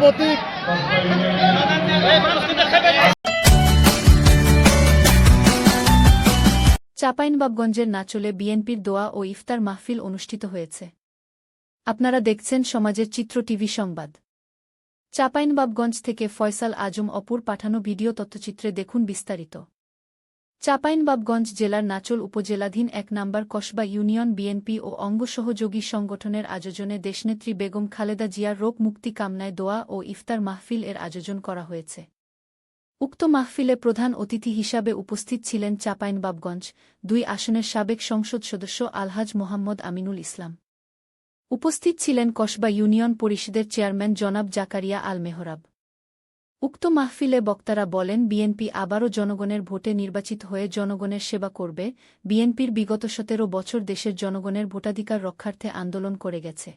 প্রতীক চাঁপাইনবাবগঞ্জের নাচলে বিএনপির দোয়া ও ইফতার মাহফিল অনুষ্ঠিত হয়েছে। আপনারা দেখছেন সমাজের চিত্র টিভি সংবাদ। চাঁপাইনবাবগঞ্জ থেকে ফয়সাল আজম অপুর পাঠানো ভিডিও তথ্যচিত্রে দেখুন বিস্তারিত। চাঁপাইনবাবগঞ্জ জেলার নাচল উপজেলাধীন এক নম্বর কসবা ইউনিয়ন বিএনপি ও অঙ্গ সহযোগী সংগঠনের আয়োজনে দেশনেত্রী বেগম খালেদা জিয়ার রোগ মুক্তি কামনায় দোয়া ও ইফতার মাহফিল এর আয়োজন করা হয়েছে। উক্ত মাহফিলে প্রধান অতিথি হিসাবে উপস্থিত ছিলেন চাঁপাইনবাবগঞ্জ দুই আসনের সাবেক সংসদ সদস্য আলহাজ মোহাম্মদ আমিনুল ইসলাম। উপস্থিত ছিলেন কসবা ইউনিয়ন পরিষদের চেয়ারম্যান জনাব জাকারিয়া আল মেহরাব। উক্ত মাহফিলে বক্তারা বলেন, বিএনপি আবারও জনগণের ভোটে নির্বাচিত হয়ে জনগণের সেবা করবে। বিএনপির বিগত সতেরো বছর দেশের জনগণের ভোটাধিকার রক্ষার্থে আন্দোলন করে গেছে।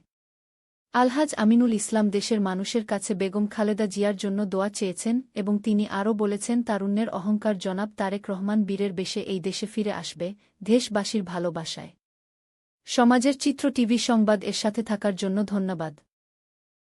আলহাজ আমিনুল ইসলাম দেশের মানুষের কাছে বেগম খালেদা জিয়ার জন্য দোয়া চেয়েছেন এবং তিনি আরও বলেছেন, তারুণ্যের অহংকার জনাব তারেক রহমান বীরের বেশে এই দেশে ফিরে আসবে, দেশবাসীর ভালোবাসায়। সমাজের চিত্র টিভি সংবাদ এর সাথে থাকার জন্য ধন্যবাদ।